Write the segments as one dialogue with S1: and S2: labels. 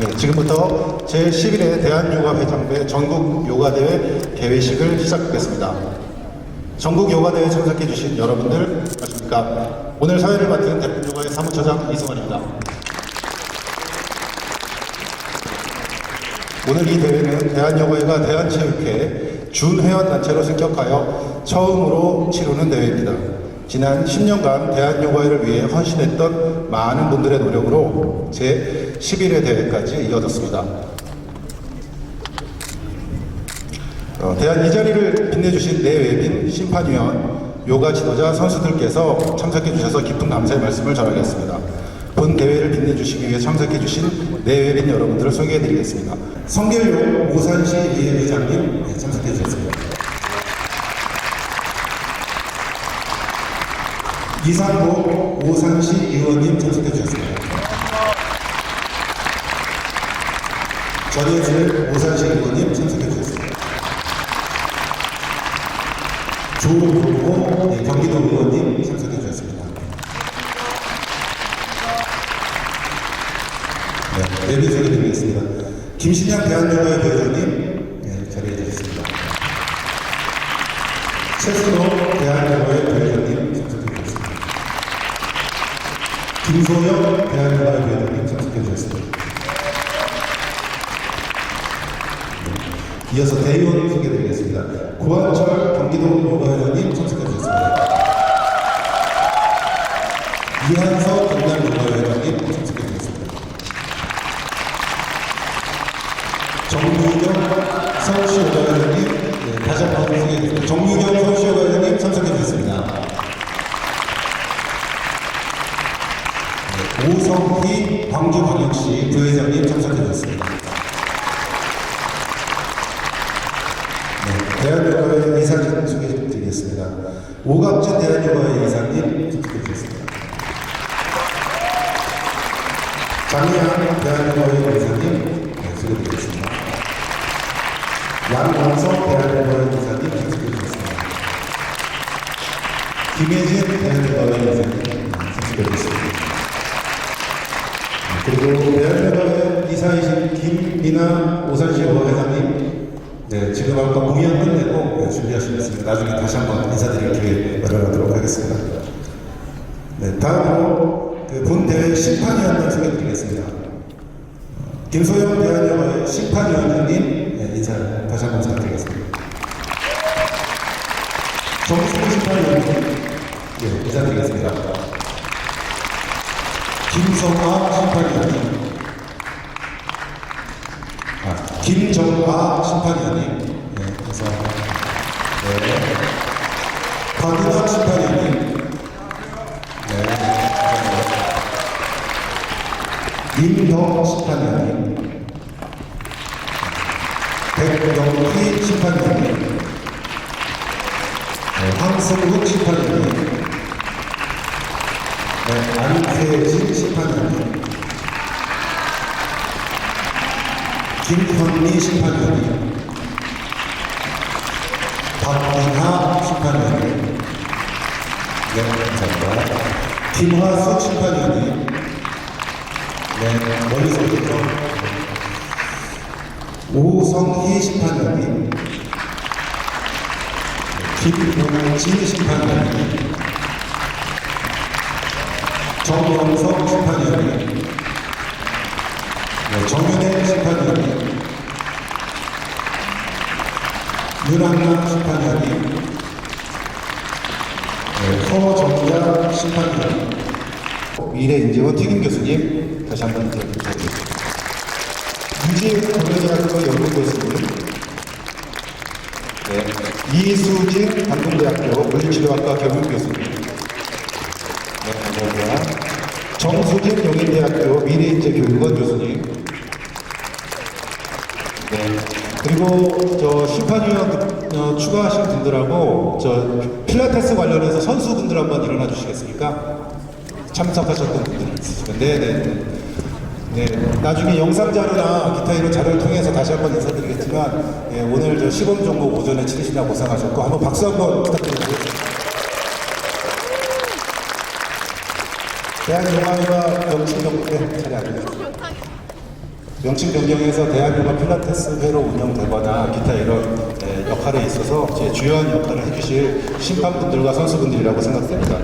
S1: 네, 지금부터 제11회 대한요가회장배 전국 요가대회 개회식을 시작하겠습니다. 전국 요가대회 참석해주신 여러분들, 안녕하십니까. 오늘 사회를 맡은 대한요가의 사무처장 이승환입니다. 오늘 이 대회는 대한여가회가 대한체육회 준회원단체로 승격하여 처음으로 치르는 대회입니다. 지난 10년간 대한요가회를 위해 헌신했던 많은 분들의 노력으로 제 11회 대회까지 이어졌습니다. 어, 대한 이 자리를 빛내주신 내외빈, 심판위원, 요가 지도자 선수들께서 참석해 주셔서 깊은 감사의 말씀을 전하겠습니다. 본 대회를 빛내주시기 위해 참석해 주신 내외빈 여러분들을 소개해 드리겠습니다. 성결용 오산시 이회장님 네, 참석해 주셨습니다. 이상복 오산시 의원님 참석해 주셨습니다. 전혜질 오산시 의원님 참석해 주셨습니다. 조동호 네, 경기도 의원님 참석해 주셨습니다. 네, 내비 소개드리겠습니다. 김신양 대한요가회 회장님 네, 자리해 주셨습니다. 최순호 대한요가회 회장님 참석해 주셨습니다. 김소영 대한요가회 회장님 참석해 주셨습니다. 이어서 대의원 소개드리겠습니다. 고한철 경기도 요가회장님 참석해 주셨습니다. 이한석 경남 요가회장님 참석해 주셨습니다. 정유경 서울시 오갑진 대한요가회 이사님 참석해 주셨습니다. 장희양 대한요가회 이사님 네, 소개드리겠습니다. 양광석 대한요가회 이사님 참석해 주셨습니다. 김혜진 대한요가회 이사님 주셨습니다. 네, 그리고 대한요가회 이사이신 김민아 오산시 요가회장님 네, 지금 아까 공연 끝내고 네, 준비하시겠습니다. 나중에 다시 한번 인사드릴 기회 마련하도록 하겠습니다. 네, 다음으로 그 본 대회 심판위원님 소개드리겠습니다. 어, 김소영 대한영화의 심판위원장님 네, 인사 다시 한번 부탁드리겠습니다. 정수호 심판위원님 네, 인사드리겠습니다. 김성화 심판위원님 아, 김정화 심판위원님, 네, 감사합니다. 네. 박은학 심판위원님, 네, 감사합니다. 임덕 심판위원님, 백영희 심판위원님, 네, 황성국 심판위원님, 네, 안태진 심판위원님, 김현미 심판위원님, 박민하 심판위원님, 네, 감사합니다. 김화수 심판위원님, 네, 멀리서 오셨죠? 오성희 심판위원님, 김용진 심판위원님, 정영석 심판위원님, 네, 정윤혜 심판위원님, 윤한나 심판위원님, 네, 서정자 심판위원님, 미래 인재원 튀김 교수님, 다시 한번 인사드리겠습니다. 유지고등학교 연구교수님, 네, 이수진 단동대학교 물리치료학과 교육교수님, 네, 감사합니다. 정수진 용인대학교 미래인재 교육원 교수님, 네. 그리고 저 심판위원 어, 추가하신 분들하고 저 필라테스 관련해서 선수분들 한번 일어나 주시겠습니까? 참석하셨던 분들 있으시면 네네. 네, 나중에 영상 자료나 기타 이런 자료를 통해서 다시 한번 인사드리겠지만 예, 오늘 저 시범 종목 오전에 치르시다 고생하셨고 한번 박수 한번 부탁드리겠습니다. 대한영화회가 정치경 네, 자리 앉으세요. 명칭 변경에서 대한요가 필라테스 회로 운영되거나 기타 이런 예, 역할에 있어서 제 주요한 역할을 해주실 심판분들과 선수분들이라고 생각됩니다.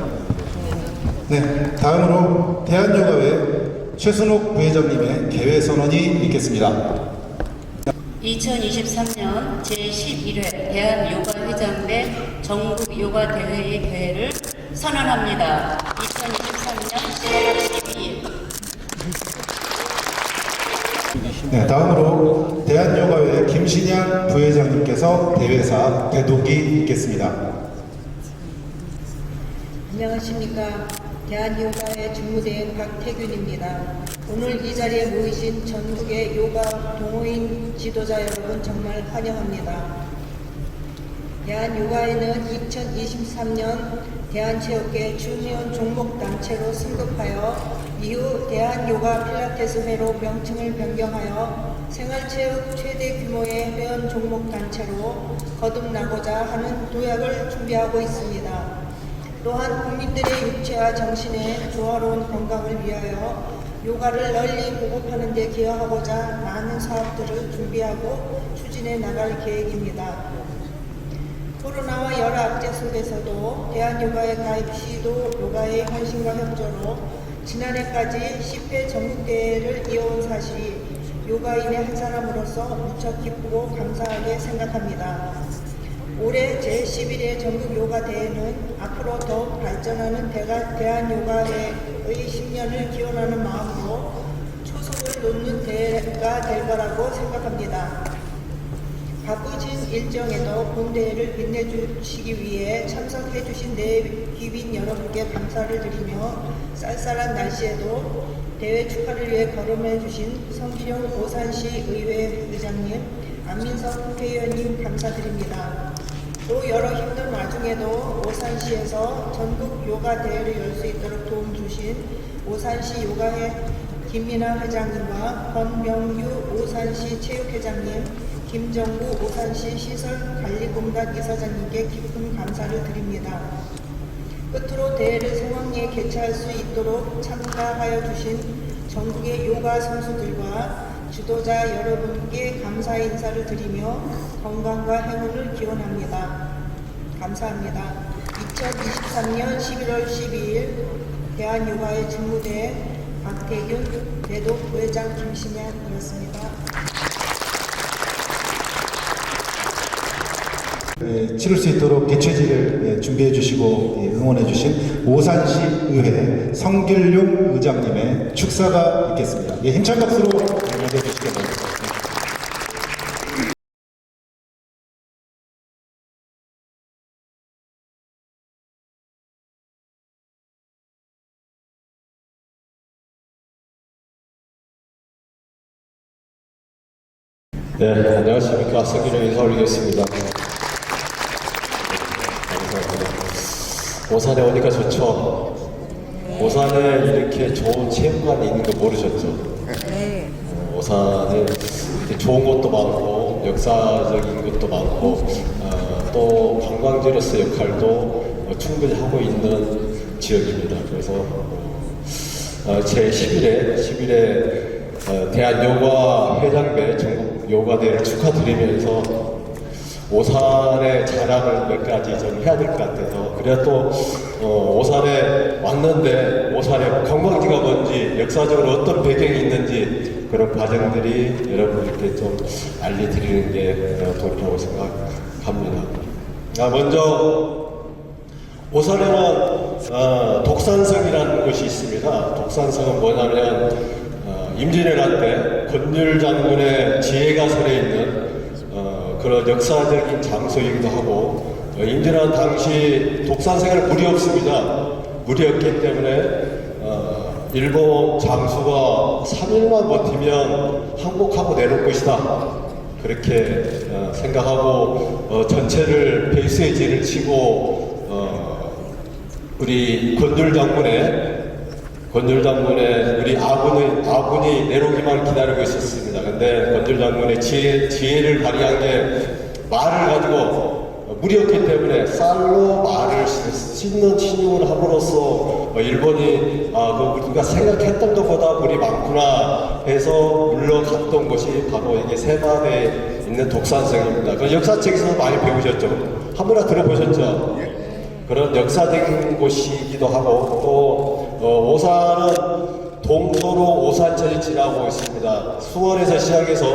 S1: 네, 다음으로 대한요가회 최순옥 부회장님의 개회 선언이 있겠습니다.
S2: 2023년 제11회 대한요가회장배 전국요가대회의 개회를 선언합니다. 2023년 10월 12일
S1: 네, 다음으로 대한요가회 김신양 부회장님께서 대회사 대독이 있겠습니다.
S3: 안녕하십니까. 대한요가의 주무대행 박태균입니다. 오늘 이 자리에 모이신 전국의 요가 동호인 지도자 여러분 정말 환영합니다. 대한요가회는 2023년 대한체육계 주니언 종목 단체로 승급하여 이후 대한요가 필라테스회로 명칭을 변경하여 생활체육 최대 규모의 회원 종목 단체로 거듭나고자 하는 도약을 준비하고 있습니다. 또한 국민들의 육체와 정신의 조화로운 건강을 위하여 요가를 널리 보급하는 데 기여하고자 많은 사업들을 준비하고 추진해 나갈 계획입니다. 코로나와 여러 악재 속에서도 대한요가의 가입 시도 요가의 헌신과 협조로 지난해까지 10회 전국대회를 이어온 사실이 요가인의 한 사람으로서 무척 기쁘고 감사하게 생각합니다. 올해 제11회 전국 요가 대회는 앞으로 더욱 발전하는 대가, 대한요가회의 10년을 기원하는 마음으로 초석을 놓는 대회가 될 거라고 생각합니다. 바쁘신 일정에도 본대회를 빛내주시기 위해 참석해주신 내귀빈 여러분께 감사를 드리며 쌀쌀한 날씨에도 대회 축하를 위해 걸음해주신 성시령 오산시 의회 의장님, 안민석 국회의원님 감사드립니다. 또 여러 힘든 와중에도 오산시에서 전국 요가 대회를 열 수 있도록 도움 주신 오산시 요가회 김민아 회장님과 권명유 오산시 체육회장님, 김정구 오산시 시설관리공단 이사장님께 깊은 감사를 드립니다. 끝으로 대회를 성황리에 개최할 수 있도록 참가하여 주신 전국의 요가 선수들과 지도자 여러분께 감사 인사를 드리며 건강과 행운을 기원합니다. 감사합니다. 2023년 11월 12일 대한요가의 직무대 박태균 대독 부회장 김신양이었습니다.
S1: 치를 수 있도록 개최지를 예, 준비해 주시고 예, 응원해 주신 오산시 의회 성길용 의장님의 축사가 있겠습니다. 예, 힘찬 박수로 맞이해 주시기 바랍니다.
S4: 네, 안녕하십니까. 서기룡 인사 올리겠습니다. 오산에 오니까 좋죠. 오산에 이렇게 좋은 체육관이 있는 거 모르셨죠? 어, 오산에 이렇게 좋은 것도 많고, 역사적인 것도 많고, 어, 또 관광지로서 역할도 어, 충분히 하고 있는 지역입니다. 그래서 어, 제 11회, 11회 어, 대한 요가 회장배 전국 요가대회를 축하드리면서 오산의 자랑을 몇 가지 좀 해야 될 것 같아서 그래야 또 어, 오산에 왔는데 오산의 관광지가 뭔지 역사적으로 어떤 배경이 있는지 그런 과정들이 여러분께 좀 알려드리는 게 어, 도리라고 생각합니다. 아, 먼저 오산에는 어, 독산성이라는 곳이 있습니다. 독산성은 뭐냐면 어, 임진왜란 때 권율 장군의 지혜가 설해 있는 어, 그런 역사적인 장소이기도 하고 어, 임진왜란 당시 독산성에는 물이 없습니다. 물이 없기 때문에 어, 일본 장수가 3일만 버티면 항복하고 내려올 것이다. 그렇게 어, 생각하고 어, 전체를 베이스에 진을 치고 어, 우리 권율 장군의 권율 장군의 우리 아군의 아군이 내려오기만 기다리고 있었습니다. 근데 권율 장군의 지혜, 지혜를 발휘한 게 말을 가지고 무리였기 때문에 쌀로 말을 시- 찢는 신용을 함으로써 어, 일본이 아, 그 우리가 생각했던 것보다 물이 많구나 해서 물러갔던 것이 바로 이게 세반에 있는 독산성입니다. 그 역사책에서 많이 배우셨죠? 한 번이나 들어보셨죠? 그런 역사적인 곳이기도 하고 또 어, 오산은 동서로 오산천이 지나고 있습니다. 수원에서 시작해서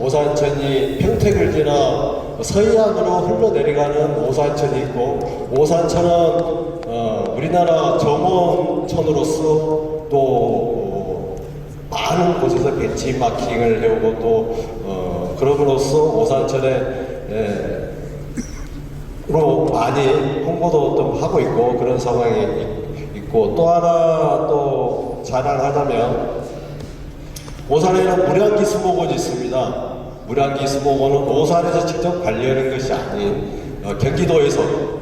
S4: 오산천이 평택을 지나 서해안으로 흘러내려가는 오산천이 있고 오산천은 어, 우리나라 정원천으로서 또 어, 많은 곳에서 벤치마킹을 해오고 또 어, 그럼으로써 오산천에 예, 로 많이 홍보도 좀 하고 있고 그런 상황이 있- 있고 또 하나 또 자랑하자면 오산에는 무량기 수목원이 있습니다. 무량기 수목원은 오산에서 직접 관리하는 것이 아닌 어, 경기도에서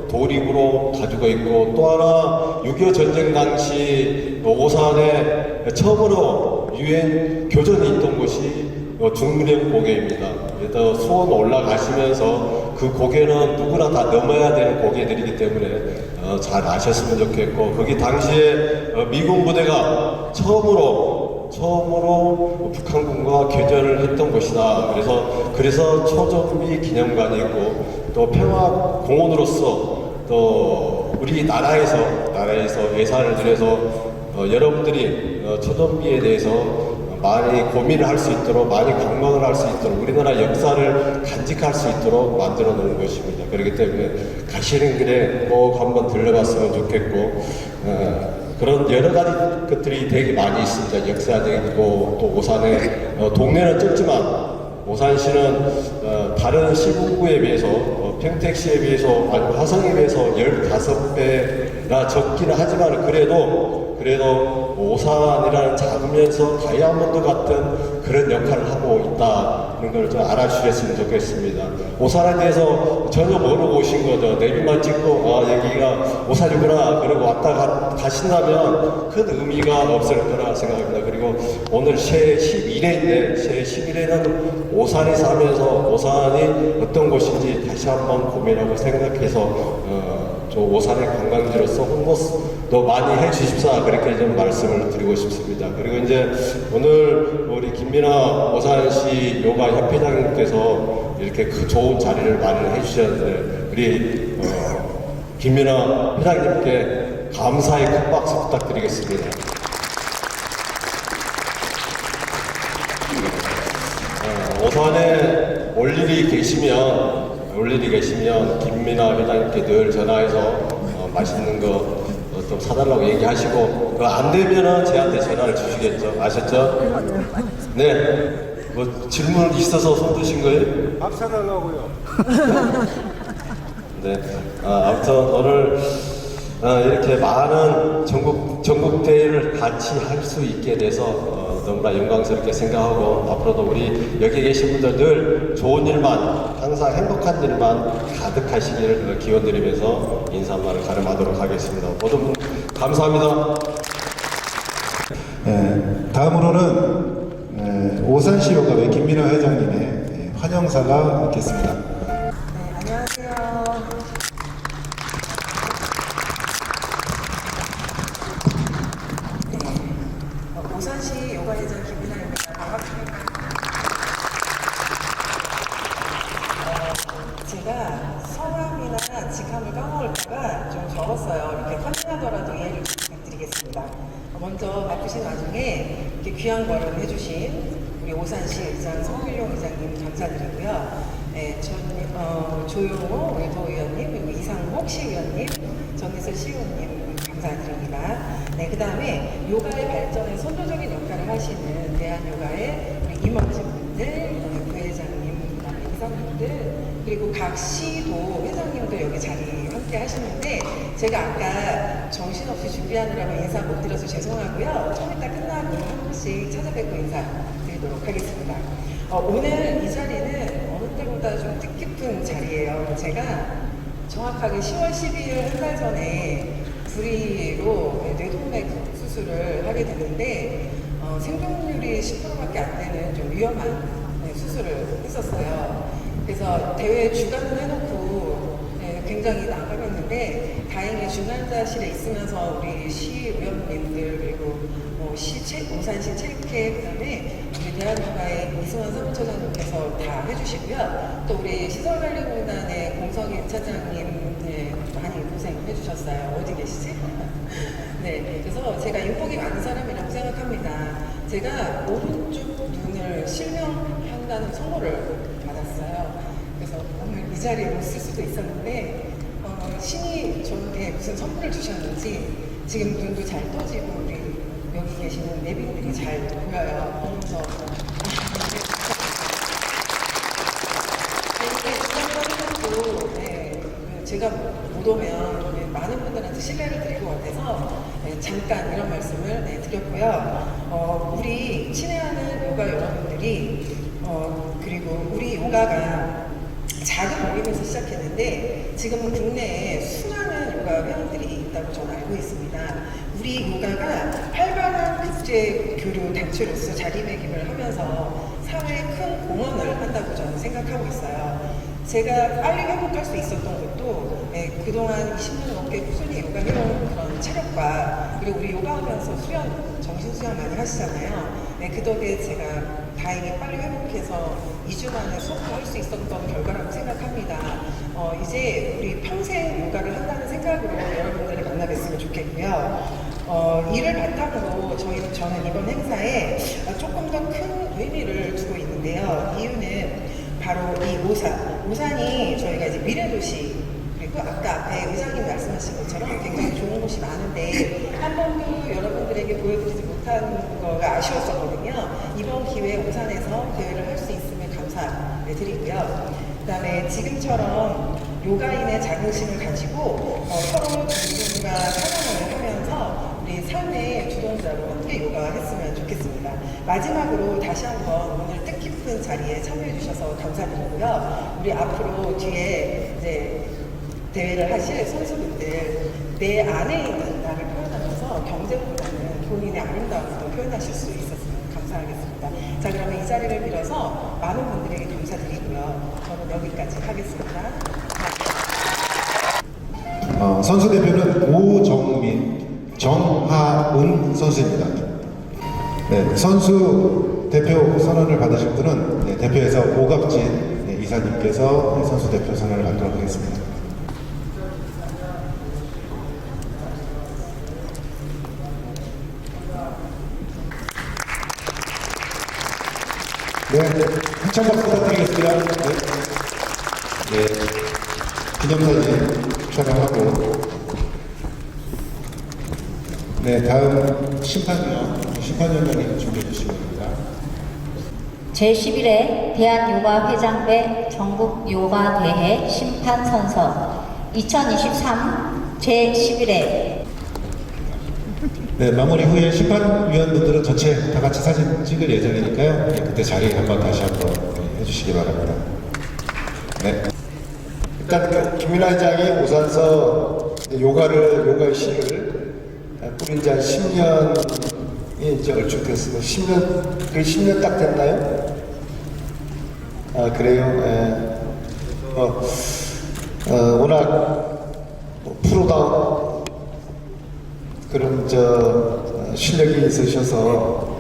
S4: 도립으로 가지고 있고 또 하나 6.25 전쟁 당시 오산에 처음으로 유엔 교전이 있던 곳이 어, 중무령 고개입니다. 그래서 수원 올라가시면서 그 고개는 누구나 다 넘어야 되는 고개들이기 때문에 어, 잘 아셨으면 좋겠고 거기 당시에 어, 미군 부대가 처음으로 처음으로 북한군과 교전을 했던 곳이다. 그래서 그래서 초점비 기념관이 있고 또 평화 공원으로서 또 우리 나라에서 나라에서 예산을 들여서 어, 여러분들이 어, 초점비에 대해서 많이 고민을 할 수 있도록 많이 관광을 할 수 있도록 우리나라 역사를 간직할 수 있도록 만들어 놓은 것입니다. 그렇기 때문에 가시는 길에 꼭 한번 들려봤으면 좋겠고 어, 그런 여러 가지 것들이 되게 많이 있습니다. 역사적이고 또 오산에 어, 동네는 좁지만 오산시는 어, 다른 시군구에 비해서 어, 평택시에 비해서 아니 화성에 비해서 15배 나 적기는 하지만 그래도 그래도 오산이라는 작으면서 다이아몬드 같은 그런 역할을 하고 있다는 걸 좀 알아주셨으면 좋겠습니다. 오산에 대해서 전혀 모르고 오신 거죠. 내비만 찍고 아 여기가 오산이구나 그러고 왔다 가, 가신다면 큰 의미가 없을 거라 생각합니다. 그리고 오늘 새해 11회인데 새해 11회는 오산에 사면서 오산이 어떤 곳인지 다시 한번 고민하고 생각해서 어, 저 오산의 관광지로서 홍보도 많이 해주십사 그렇게 좀 말씀을 드리고 싶습니다. 그리고 이제 오늘 우리 김민아 오산시 요가 협회장님께서 이렇게 그 좋은 자리를 마련해 주셨는데 우리 어, 김민아 회장님께 감사의 큰 박수 부탁드리겠습니다. 어, 오산에 올 일이 계시면 올 일이 계시면 김민아 회장님께 늘 전화해서 어, 맛있는 거 좀 사달라고 얘기하시고 그거 안 되면은 저한테 전화를 주시겠죠 아셨죠? 네. 뭐 질문 있어서 손 드신 거예요?
S5: 밥 사달라고요.
S4: 네. 아, 아무튼 오늘 어, 이렇게 많은 전국 전국 대회를 같이 할 수 있게 돼서 어, 너무나 영광스럽게 생각하고 앞으로도 우리 여기 계신 분들 늘 좋은 일만 항상 행복한 일만 가득하시기를 기원 드리면서 인사 말을 가름하도록 하겠습니다. 분 감사합니다.
S1: 예, 다음으로는 예, 오산시 요가회 김민아 회장님의 예, 환영사가 있겠습니다.
S6: 네, 안녕하세요. 네, 어, 오산시 요가회장 김민아입니다. 반갑습니다. 어, 제가 성함이나 직함을 까먹을까봐 좀 적었어요. 이렇게 컨닝하더라도 이해를 부탁 어, 먼저 바쁘신 와중에 이렇게 귀한 걸음 해주신 우리 오산시 의장 성필용 의장님 감사드리고요. 네, 전, 어, 조용호 우리 도 의원님, 그리고 이상목 시의원님, 전희슬 시의원님 감사드립니다. 네, 그 다음에 요가의 발전에 선도적인 역할을 하시는 대한요가의 우리 임원진분들, 부회장님, 이사분들, 그리고 각 시도 회장님도 여기 자리 함께 하시는데 제가 아까 정신없이 준비하느라고 인사 못 드려서 죄송하고요. 좀 이따 끝나고 한 분씩 찾아뵙고 인사드리도록 하겠습니다. 어, 오늘 이 자리는 어느 때보다 좀 뜻깊은 자리예요. 제가 정확하게 10월 12일 한 달 전에 불의로 뇌동맥 수술을 하게 됐는데 어, 생존율이 10%밖에 안 되는 좀 위험한 네, 수술을 했었어요. 그래서 대회 주관을 해놓고 네, 굉장히 난감했는데 다행히 중간자실에 있으면서 우리 시의원님들 그리고 뭐 시체 오산시 체육회 그다음에 우리 대한민국의 이승환 사무처장님께서 다 해주시고요. 또 우리 시설관리공단의 공성인 차장님 네, 많이 고생해 주셨어요. 어디 계시지? 네, 그래서 제가 인복이 많은 사람이라고 생각합니다. 제가 오른쪽 눈을 실명한다는 선물을 받았어요. 그래서 오늘 이 자리에 못 쓸 수도 있었는데 어, 신이 저한테 무슨 선물을 주셨는지 지금 눈도 잘 떠지고 우리 여기 계시는 내빈들이 잘 보여요. 보면서 도 네, 제가 못 오면 네, 많은 분들한테 신뢰를 것 같아서 네, 잠깐 이런 말씀을 네, 드렸고요. 어, 우리 친애하는 요가 여러분들이 어, 그리고 우리 요가가 작은 모임에서 시작했는데 지금은 국내에 수많은 요가 회원들이 있다고 저는 알고 있습니다. 우리 요가가 활발한 국제 교류 단체로서 자리매김을 하면서 사회에 큰 공헌을 한다고 저는 생각하고 있어요. 제가 빨리 회복할 수 있었던 것도 예, 그동안 20년 넘게 꾸준히 요가 해온 그런 체력과 그리고 우리 요가하면서 수련, 정신 수련 많이 하시잖아요. 네, 그 덕에 제가 다행히 빨리 회복해서 2주 만에 수업을 할수 있었던 결과라고 생각합니다. 어, 이제 우리 평생 요가를 한다는 생각으로 여러분들을 만나 뵀으면 좋겠고요. 어, 이를 바탕으로 저희는 저는 이번 행사에 어, 조금 더 큰 의미를 두고 있는데요. 이유는 바로 이 오산. 오산이 저희가 이제 미래도시 그리고 아까 앞에 의장님 말씀하신 것처럼 굉장히 좋은 곳이 많은데 한 번도 여러분들에게 보여드리지 못한 거가 아쉬웠었거든요. 이번 기회에 오산에서 대회를 할 수 있으면 감사드리고요. 그 다음에 지금처럼 요가인의 자긍심을 가지고 어, 서로 존중과 사랑을 하면서 우리 삶의 주동자로 함께 요가했으면 좋겠습니다. 마지막으로 다시 한번 오늘 뜻깊은 자리에 참여해 주셔서 감사드리고요. 우리 앞으로 뒤에 이제 대회를 하실 선수분들 내 안에 있는 나를 표현하면서 경쟁보다는 본인의 아름다움을 더 표현하실 수 있었으면 감사하겠습니다. 자 그러면 이 자리를 빌어서 많은 분들에게 감사드리고요. 저는 여기까지 하겠습니다.
S1: 어, 선수 대표는 오정민, 정하은 선수입니다. 네, 선수 대표 선언을 받으실 분은 네, 대표에서 오갑진 네, 이사님께서 네, 선수 대표 선언을 받도록 하겠습니다. 네, 네. 한참 박수 부탁드리겠습니다. 네. 네. 기념사진 촬영하고 네 다음 심판위원 심판위원장님 준비해 주시기 바랍니다.
S5: 제11회 대한요가회장배 전국요가대회 심판선서 2023 제11회
S1: 네 마무리 후에 심판위원분들은 전체 다 같이 사진 찍을 예정이니까요. 네, 그때 자리 한번 다시 한번 네, 해주시기 바랍니다. 네.
S7: 일단 그 김민아 회장이 오산서 요가를 요가의 시를 뿌린 지 한 10년이 이제 얼추 됐습니다. 10년 그 10년 딱 됐나요? 아 그래요. 예. 어, 어, 워낙 뭐 프로다운 그런 저 어, 실력이 있으셔서 어,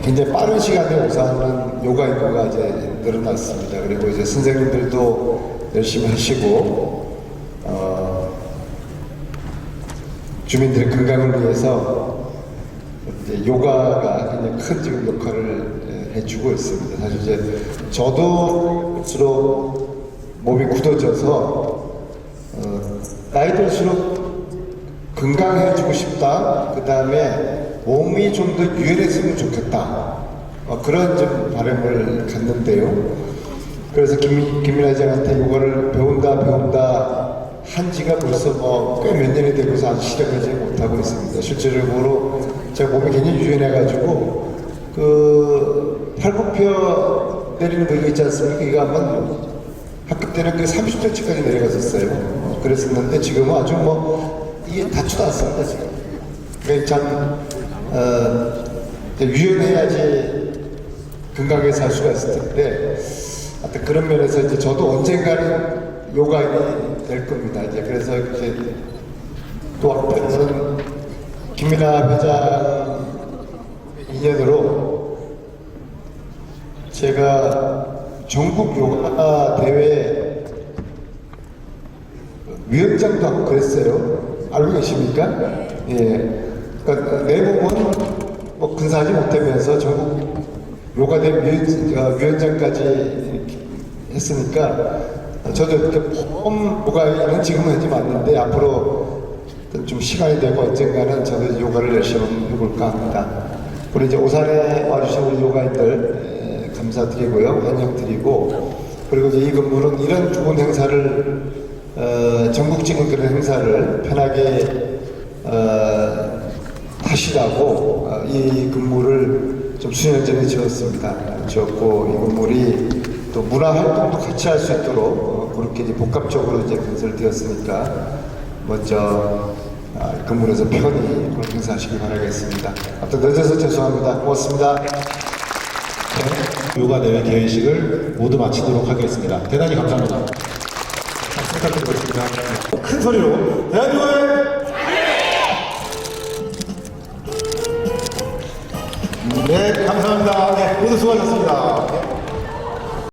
S7: 굉장히 빠른 시간에 오산은 요가 인구가 이제 늘어났습니다. 그리고 이제 선생님들도 열심히 하시고 어, 주민들의 건강을 위해서 요가가 굉장히 큰 지금 역할을 예, 해주고 있습니다. 사실 이제 저도 수록 몸이 굳어져서 어, 나이 들수록 건강해지고 싶다. 그 다음에 몸이 좀 더 유연했으면 좋겠다. 어, 그런 좀 바람을 갖는데요. 그래서 김, 김민아 회장한테 이거를 배운다, 배운다 한 지가 벌써 뭐 꽤 몇 년이 되고서 아직 시작하지 못하고 있습니다. 실제적으로 제가 몸이 굉장히 유연해가지고 그 팔굽혀 내리는 거 이거 있지 않습니까? 이거 한번 학교 때는 그 30cm까지 내려갔었어요. 어, 그랬었는데 지금은 아주 뭐 이게 닿지도 않습니다 지금. 그러니까 참 어, 유연해야지 건강하게 살 수가 있을 텐데 하여튼 그런 면에서 이제 저도 언젠가는 요가인이 될 겁니다. 이제 그래서 이제 또 한편으로는 김민아 회장 인연으로 제가 전국 요가 대회 위원장도 하고 그랬어요. 알고 계십니까? 예. 그러니까 내부는 뭐 근사하지 못하면서 전국 요가대 어, 위원장까지 했으니까 저도 이렇게 폼 요가는 지금은 하지 않는데 앞으로 좀 시간이 되고 언젠가는 저도 요가를 열심히 해볼까 합니다. 우리 이제 오산에 와주신 우리 요가인들 에, 감사드리고요. 환영드리고 그리고 이제 이 근무는 이런 좋은 행사를 어, 전국적인 그런 행사를 편하게 어, 하시라고 어, 이 근무를 좀 수년 전에 지었습니다. 지었고 이 건물이 또 문화 활동도 같이 할 수 있도록 어, 그렇게 이제 복합적으로 이제 건설되었으니까 먼저 아, 건물에서 편히 그런 행사하시기 바라겠습니다. 아무튼 늦어서 죄송합니다. 고맙습니다.
S1: 요가 대회 개회식을 모두 마치도록 하겠습니다. 대단히 감사합니다. 부탁드리겠습니다. 큰 소리로 대한민국의 네, 감사합니다. 네, 모두 수고하셨습니다. 네.